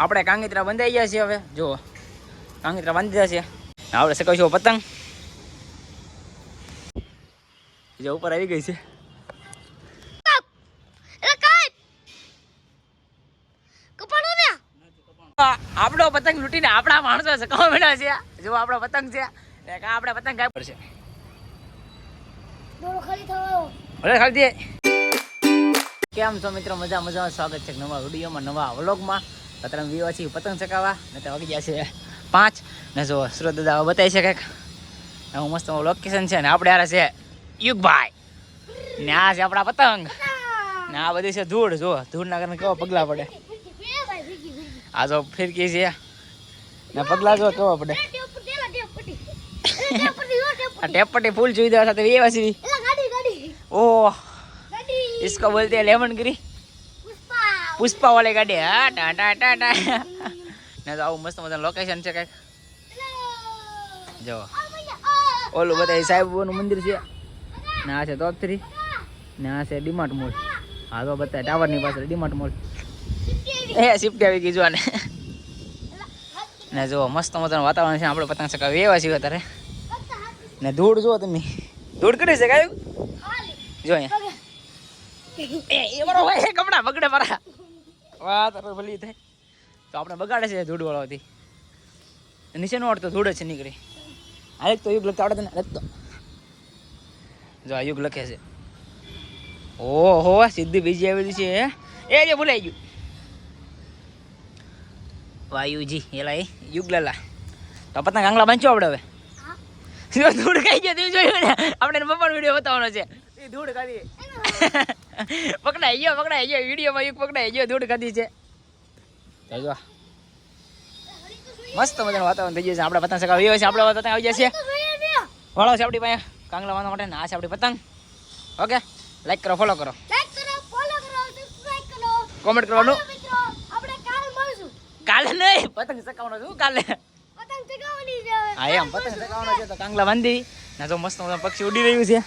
આપણે કાંગીત્રા બંધાઈ ગયા છીએ હવે. જુઓ. કાંગીત્રા બાંધી છે. આપણે શકાવશું પતંગ. જે ઉપર આવી ગઈ છે. આપણો પતંગ લૂંટીને આપણા માણસો સકાવા મળ્યા છે. જો આપણો પતંગ છે. આપણે પતંગ કાપ પડશે ભલે ખાલી કેમ છો મિત્રો? મજા મજા સ્વાગત છે નવા વિડીયોમાં નવા વ્લોગમાં. કતરણ વી ઓછી પતંગ ચકાવવા ને તો વાગી ગયા છે પાંચ. ને જો સુરત દાદા બતાવી છે કંઈક. હું મસ્ત લોકેશન છે ને આપણે આરે છે યુગભાઈ. ને આ છે આપણા પતંગ. ને આ બધી છે ધૂળ. જો ધૂળના કારણે કેવા પગલા પડે. આ જો ફિરકી છે. ને પગલા જો કેવા પડે. આ ટેપટી ફૂલ જોઈ દેવા સાથે એ વાસી ઓહ. ઇસકો બોલતે લેમન ગીરી પુષ્પા વાળી ગાડી હા ટા ટા ટા ટા. ને તો આવું મસ્ત મજાનું લોકેશન છે કંઈક. જો. ઓલું બધા સાહેબનું મંદિર છે. ને આ છે તોપથરી ને આ છે ડીમાર્ટ મોલ હા તો બધા ટાવરની પાછળ ડીમાર્ટ મોલ એ શિફ્ટ આવી ગઈ જોવાને ને. જો મસ્ત મજાનું વાતાવરણ છે. આપણે પતંગ ચકાવી એવા છીએ અત્યારે. ને ધૂળ જુઓ તમે. ધૂળ કરી છે કાયું જો અહીંયા. એ ભાઈ કપડા બગડે મારા. વાહ ભલી થાય. તો આપણે બગાડે છે ધૂળ વાળાથી નીચે નો અડતો ધૂળ છે નીકળી. આ એક તો યુગ લખતા આવડે તને લખતો જો આ યુગ લખે છે. ઓહો સીધી બીજી આવેલી છે એ જે ભૂલાઈ ગયું. વાયુજી એલા એ યુગ લેલા તો પતંગ આંગળા બાંધ્યો આપણે હવે. જો ધૂળ ખાઈ ગયો જોયું ને? આપણે પપ્પાનો વીડિયો બતાવવાનો છે. એ ધૂળ ખાધી પકડાઈ ગયો પકડાઈ ગયો વિડીયોમાં એક પકડાઈ ગયો દોડ ખાધી છે જો મસ્ત મજાનું વાતાવરણ થઈ ગયું છે આપણે પતંગ ચગાવી છે આપણે પતંગ આવી જાય છે વાળો છે આપણી પાસે કાંગલા વાળવા માટે ના આ છે આપણી પતંગ ઓકે લાઈક કરો ફોલો કરો લાઈક કરો ફોલો કરો સબસ્ક્રાઇબ કરો કોમેન્ટ કરવાનું ચાલો મિત્રો આપણે કાલ નહીં પતંગ ચગાવવાનો છું કાલે. હા એમ પતંગ ચગાવવાનો છે તો કાંગલા બાંધી ને તો મસ્ત મસ્ત પક્ષી ઉડી રહ્યું છે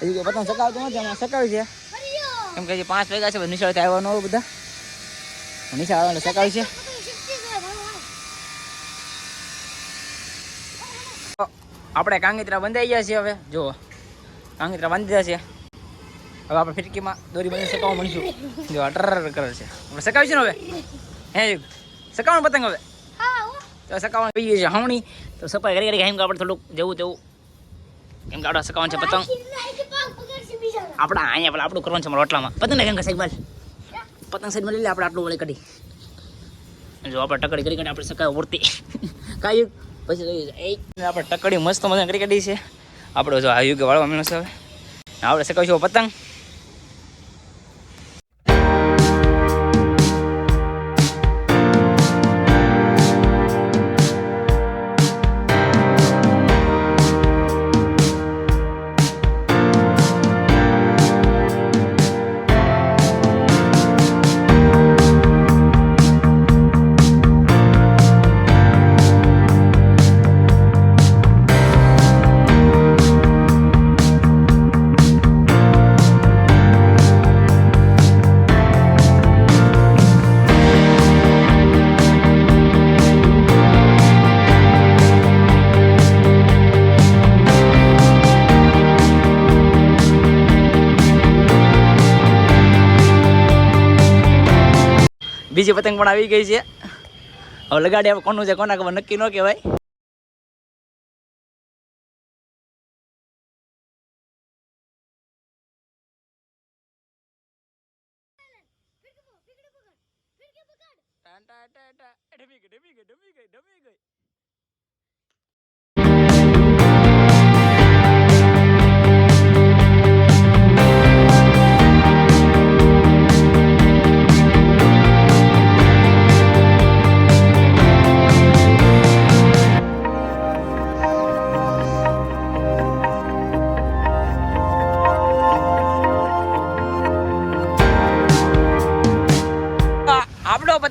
હજી કોઈ પતંગ સકાવતો નથી સકાવ્યું છે કેમ કે પાંચ વાગ્યા છે નિશાળથી આવવાનું હોય બધા. નિશાળ આવવાનું ચગાવ્યું છે. તો આપણે કાંગીત્રા બંધાઈ ગયા છીએ હવે. જો કાંગીત્રા બાંધી દીધા છે. હવે આપણે ફિરકીમાં દોરી બાંધી સકાવવા મળીશું. જો અટર કરે છે. આપણે સકાવીશું ને હવે? હે સકાવણ પતંગ હવે? હા સકાવણ પી સકાવવાનું છે હમણી. તો સફાઈ કરી કરી આપણે થોડુંક જવું તેવું. કેમ કે આપણે સકાવણ છે પતંગ. આપણા અહીંયા પેલા આપણું કરવાનું છે રોટલામાં પતંગ નાખે સાહેબ પતંગ સાઈડમાં લઈ લે આપણે આટલું વળી કાઢી. જો આપણે ટકડી કરી આપણે સકાય ઉડતી. કાયું? પછી આપણે ટકડી મસ્ત મજા કરી કાઢી છે. આપણે જો આ યુગે વાળવા મળ્યો છે હવે. આપણે સકાવીશું પતંગ. બીજી પતંગ પણ આવી ગઈ છે. હવે લગાડી આપણે કોનું છે, કોના ખબર નક્કી ન કહેવાય. આ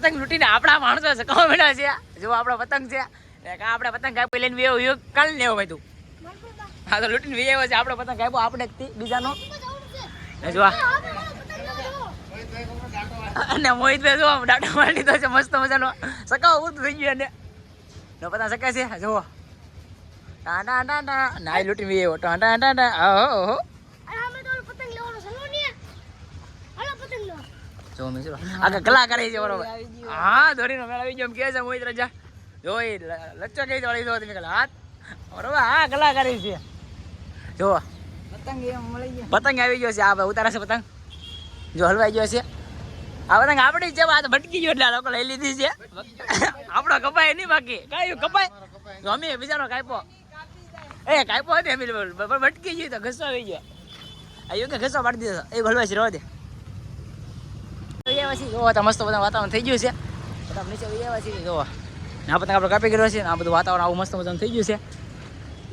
પતંગ લૂંટીને આપણા માણસો સકાવા છે? જો આપણો પતંગ છે. આપણે પતંગ કાપી લઈને વેવ યુગ કાલ લેવો ભાઈ તું હા, તો લૂંટીને વેવ છે, આપણો પતંગ કાપ્યો આપણે બીજાનો. ને જો અને અને મોહિતભાઈ જો ડાટા મારી લીધો છે, મસ્ત મજાનો. સકાવ ઉત થઈ ગયો અને નો પતંગ સકાય છે, જુઓ. ના ના ના ના નાઈ લૂટી વી એવો ટા ટા ટા ટા ઓહો ઓહો અને અમે તો પતંગ લેવાનો સલો ને હાલો પતંગ લો જો મિત્રો આગળ કલાકારી છે બરોબર. હા ધોરીનો મેળ આવી ગયો. એમ કહે છે મોહિત રાજા જો. એ લ- લચ્ચો કઈ દોડી દો તમે કલા હાથ. બરોબર હા કલાકારી છે. જો પતંગ એમ મળી ગયો. પતંગ આવી ગયો છે. આ ભાઈ ઉતારે છે પતંગ. જો હલવાઈ ગયો છે. આ પતંગ આપણી જ છે આ તો ભટકી ગયો એટલે આ લોકો લઈ લીધી છે. આપણો કપાય નહીં બાકી. કાંઈ કપાય? જો અમે બીજાનો કાપ્યો. એ કાપ્યો હતી અમે પણ ભટકી ગયો તો ઘસો આવી ગયો. આ યુકે ઘસો પાડી દીધો. એ હલવાઈ છે રહો દે. આવ્યા છીએ જોવો તો મસ્ત બધા વાતાવરણ થઈ ગયું છે. બધા નીચે આવ્યા છીએ જોવો. આ પતંગ આપણે કાપી કર્યો છે આ બધું વાતાવરણ આવું મસ્ત મજાનું થઈ ગયું છે.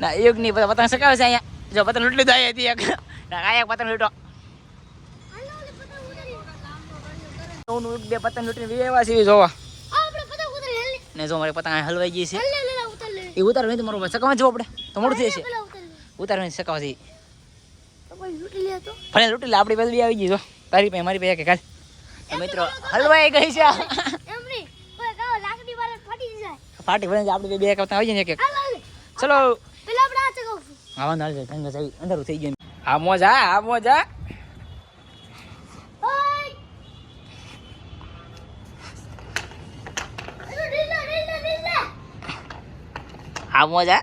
ના યુગની બધા પતંગ સકાવે છે અહીંયા. જો પતંગ લૂંટી દઈ હતી એક. આ એક પતંગ લૂંટો બે પતંગ લૂંટીને વિયેવા છે જોવા. ને જો મારી પતંગ હલવાઈ ગઈ છે. એ ઉતાર નહીં તો મારું સકાવા જવું આપણે તો મોડું થઈ છે. ઉતાર નહીં સકાવા છે. તો કોઈ લૂટી લે ભલે લૂંટી લે આપણી પાસે બી આવી ગઈ જો. તારી પાસે મારી પાસે કે કાલ. મિત્રો હલવાઈ ગઈ છે. પાર્ટી ભરીને આપણે બે કરતા આવી જઈએ એક એક. ચલો. હા વાંધો હાલ ગંગા સાહેબ અંધારું થઈ ગયું. હા મોજા હા મોજા હા. મોજા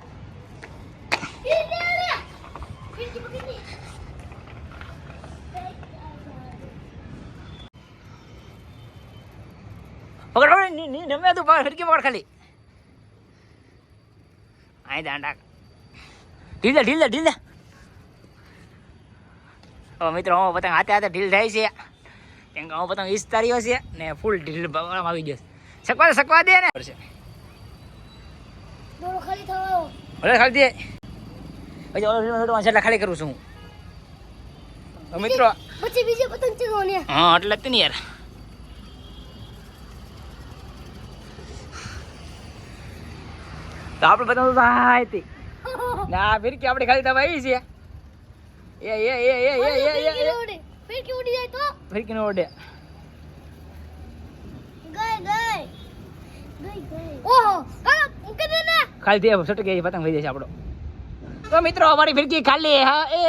ની ની નમે તું પકડ ફિરકી પકડ ખાલી આઈ દાંડા ઢીલે ઢીલે ઢીલે હવે મિત્રો હું પતંગ હાથે હાથે ઢીલ થાય છે કેમ કે હું પતંગ ઈસ્તારીઓ છે ને ફૂલ ઢીલ આવી ગયો છે સકવા દે ને ભલે ખાલી દે પછી ઓલો ઢીલો ઢીલો છે એટલે ખાલી કરું છું હું મિત્રો પછી બીજે પતંગ ચગાવવાની હા એટલે જ ને યાર તો આપણે બધા હા ના ફિરકી આપણે ખાલી દબાઈ છે. એ એ એ એ એ એ એ ફિરકી ઉડી જાય તો ફિરકી નો ઉડે ગઈ ગઈ ગઈ ગઈ ઓહો કાળો મૂકી દે ને ખાલી દે, સટકે પતંગ થઈ જશે આપણો. તો મિત્રો, અમારી ફિરકી ખાલી હા, એ.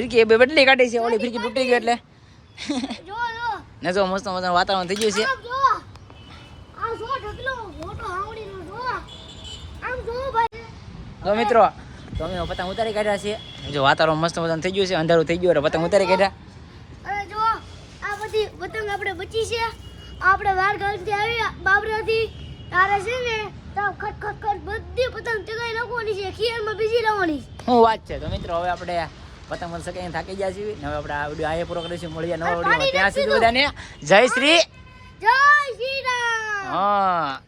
ફિરકી એ બે બદલી કાઢી છે ઓલી ફિરકી તૂટી ગઈ એટલે. ને જો મસ્ત મજાનું વાતાવરણ થઈ ગયું છે. આ જો. ઢગલો મોટો હાવડીનો જો. આમ જો ભાઈ. તો મિત્રો તો અમે પતંગ ઉતારી કાઢ્યા છે. જો વાતાવરણ મસ્ત મજાનું થઈ ગયું છે અંધારું થઈ ગયું એટલે પતંગ ઉતારી કાઢ્યા. અને જો આ બધી પતંગ આપણે બચી છે. આપણે વાર ગામથી આવી બાબરાથી તારે છે ને તો ખટ ખટ ખટ બધી પતંગ ચગાઈ નાખવાની છે ખીરમાં બીજી રહેવાની હું વાત છે? તો મિત્રો હવે આપણે પતંગ મત કઈ થાકી ગયા છીએ. ને હવે આપણે આ વીડિયો આયે પૂરો કરીશું. મળીએ નવા વીડિયો ત્યાં સુધી. બધાને જય શ્રી જય શ્રી રામ. હા.